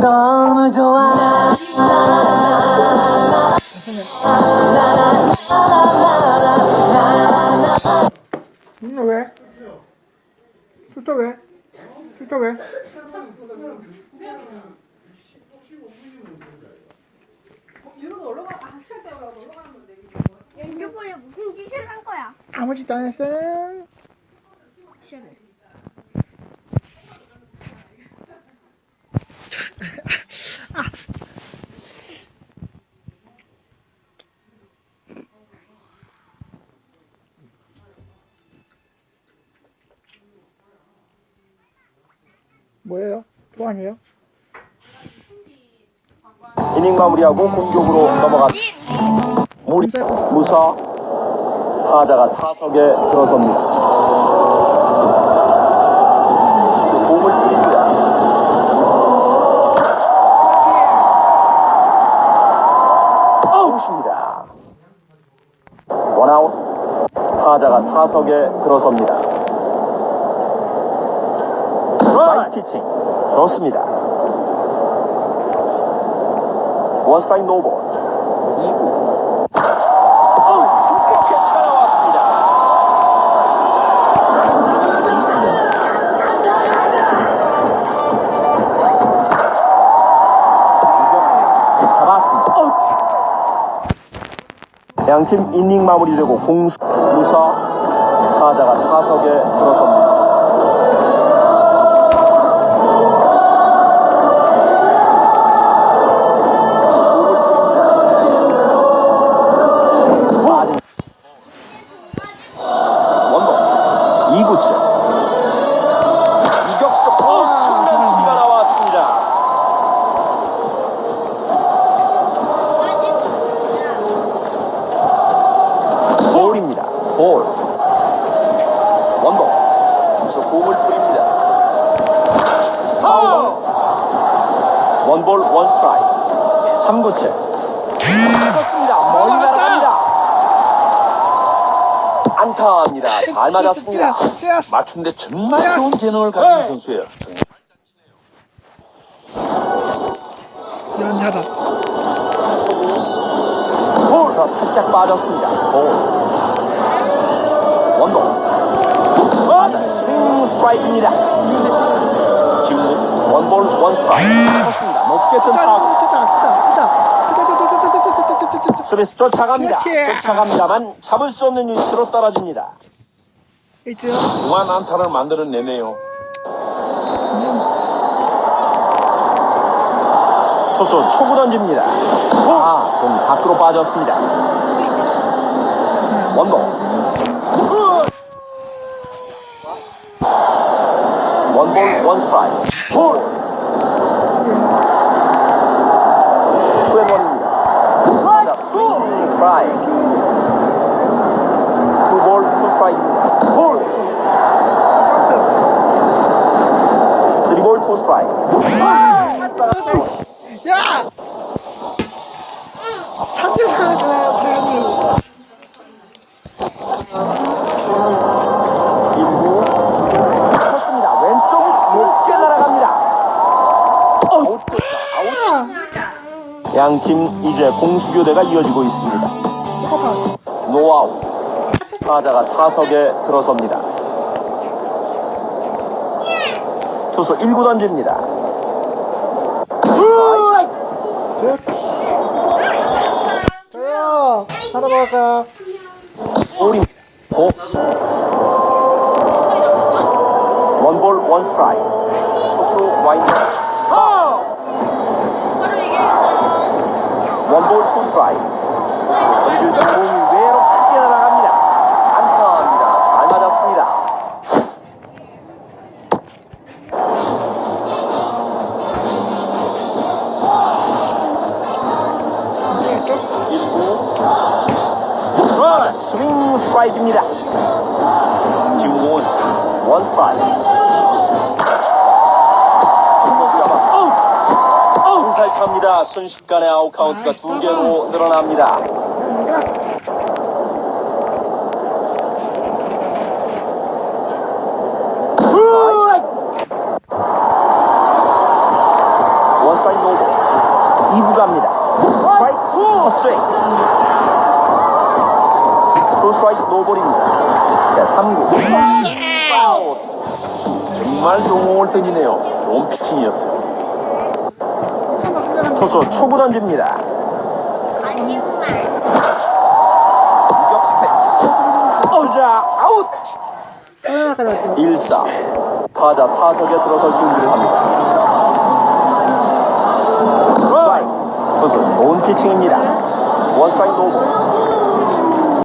너무 좋아 응, 왜? 숫자 왜? 숫자 왜? 연주본에 무슨 짓을 한 거야? 아무 짓도 안 했어. 뭐예요? 또 아니에요? 이닝 마무리하고 공격으로 넘어갑니다. 무리, 무사, 타자가 타석에 들어섭니다. 아웃입니다. 원아웃, 타자가 타석에 들어섭니다. 스트라이크 피칭, 좋습니다. 원스트라이크 노볼 2구 쉽게 캐치가 나왔습니다. 잡았습니다. 양팀 이닝 마무리되고 공수 무사 타자가 타석에 들어섭니다 볼. 원동 그래서 공을 뿌립니다. 원볼 원스트라이크. 3구째 쳤습니다. 멀리 날아갑니다. 안타입니다. 잘 맞았습니다. 맞춘데 정말 좋은 재능을 가진 선수예요. 연자다. 볼에서 살짝 빠졌습니다. 볼. 스트라이크입니다. 지금 원볼 원스트라이크 쳤습니다. 높게 쫓아갑니다. 쫓아갑니다만 잡을 수 없는 위치로 떨어집니다. 중한 안타를 만들어내네요. 투수 초구 던집니다. 아, 좀 밖으로 빠졌습니다. 원복. One ball, one strike. Four. Swim on Strike. Strike. Two ball, two strike. Four. Three ball, two strike. Yeah. 3점 양팀 이제 공수교대가 이어지고 있습니다. 노아웃. 타자가 타석에 들어섭니다. 투수 1구 던집니다. 저요! 먹을까? 볼입니다. 고. 원볼 원스트라이크. 투수 와인드. 원 볼 투스트라이크. 던질 공이 외로 크게 날아갑니다. 안타입니다. 잘 맞았습니다. 스윙 스트라이크입니다. 지금 원, 원 스트라이크. 살탑니다. 순식간에 아웃 카운트가 두 개로 늘어납니다. 원스트라이크 노볼 2구 갑니다 스트라이크 헛스윙 투 스트라이크 노볼입니다 자 3구 파울 정말 종공을 던지네요 좋은 피칭이었어요 투수 초구 던집니다. 어자 아웃! 1사. 타자 타석에 들어설 준비를 합니다. 스트라이크 좋은 피칭입니다. 원스트라이크 노볼